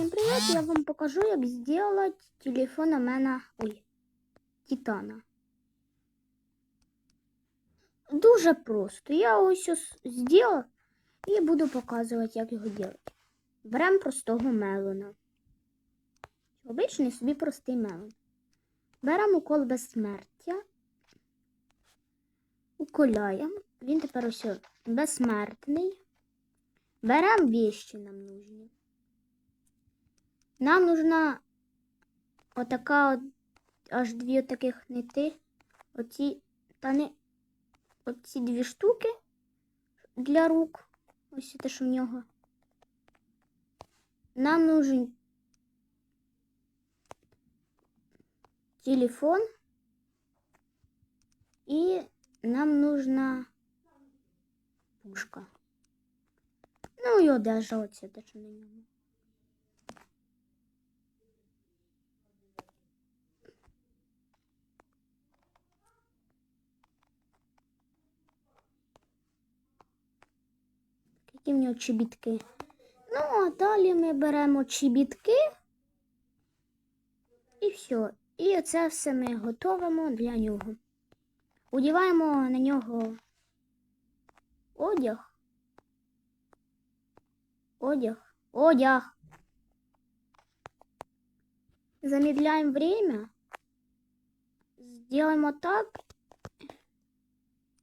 Всем привет! Я вам покажу, як сделать телефон у мене. Ой, Титана. Дуже просто. Я ось ось зробив і буду показувати, як його робити. Беремо простого мелона. Обичний собі простий мелон. Беремо укол безсмертя. Уколяємо. Він тепер ось безсмертний. Беремо вещи нам нужні. Нам нужна отака от, аж дві таких нити. Оці та не оці дві штуки для рук. Ось те, що в нього. Нам нужен телефон. І нам нужна пушка. Ну одежа оце те, що на ньому. Які в нього чобітки. Ну, а далі ми беремо чобітки. І все. І це все ми готовимо для нього. Одіваємо на нього одяг. Одяг. Одяг. Замедляем время. Сделаем так.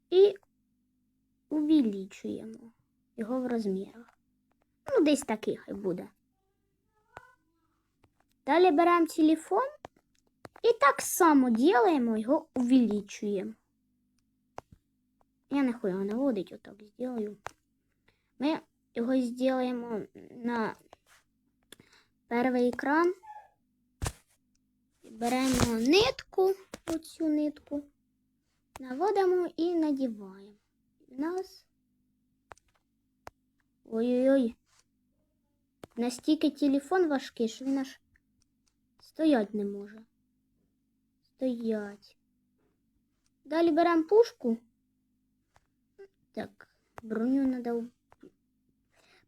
І увеличуємо його в розмірах. Ну, десь такий хай буде. Далі беремо телефон і так само ділаємо його увеличуємо. Я не хочу його наводити, отак зроблю. Ми його зробимо на перший екран. Беремо нитку, оцю нитку, наводимо і надіваємо. У нас. Ой-ой-ой. Настільки телефон важкий, що він аж стоять не може. Стоять. Далі беремо пушку. Так, броню надо.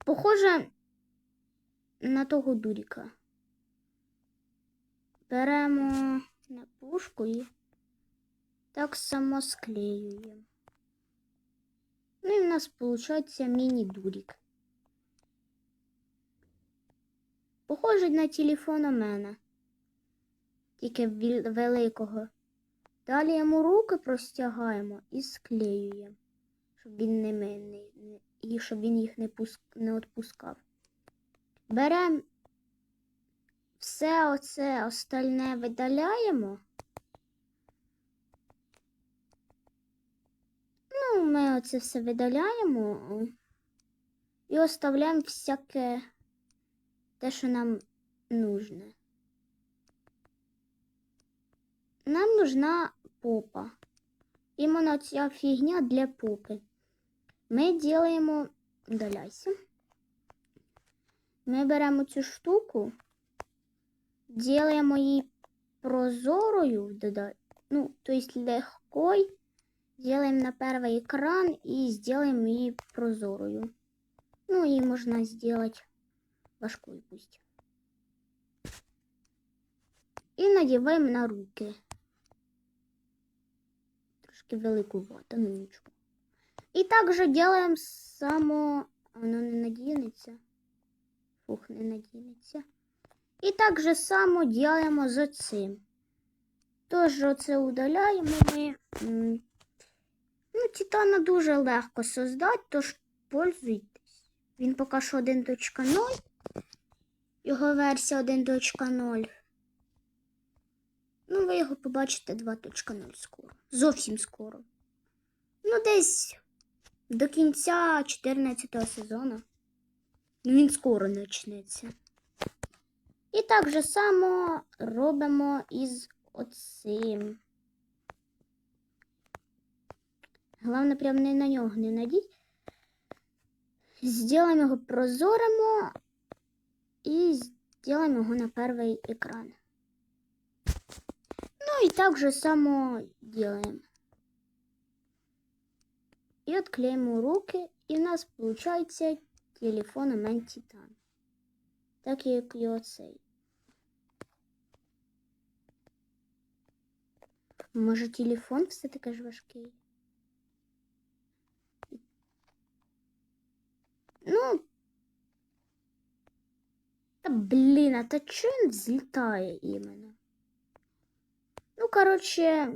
Похоже на того дуріка. Беремо на пушку і так само склеюємо. Ну і в нас виходить міні-дурік. Похожий на телефон у мене. Тільки великого. Далі йому руки простягаємо і склеюємо, щоб він не, не і щоб він їх не, пуск, не відпускав. Беремо все оце остальне видаляємо. Ну, ми оце все видаляємо і оставляємо всяке те, що нам нужне. Нам нужна попа. Іменно ця фігня для попи. Ми ділаємо, удаляйся. Ми беремо цю штуку, ділаємо її прозорою, ну, то есть легкой, делаем на первый экран и сделаем ее прозорою. Ну, и можно сделать важкою пусть. І надіваємо на руки. Трошки великувато, ну нічого. І також делаем само... Воно не надінеться. Фух, не надінеться. І так же само делаємо з цим. Тож оце удаляємо ми. Ну, Титана дуже легко создати, тож пользуйтесь. Він поки що 1.0. Його версія 1.0. Ну, ви його побачите 2.0 скоро. Зовсім скоро. Ну, десь до кінця 14 сезону. Ну, він скоро почнеться. І так же само робимо із оцим. Головне, прям не на нього не надіть. Сделаем його прозоримо і сделаем його на перший екран. Ну і так же само делаем. І отклеїмо руки, і в нас получається телефон Мен Титан. так як і оцей. Може, телефон все таки ж важкий? блін, а та чого він взлітає іменно? Ну, короче,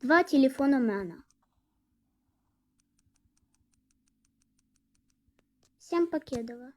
два телефона в мене. Всем покедова.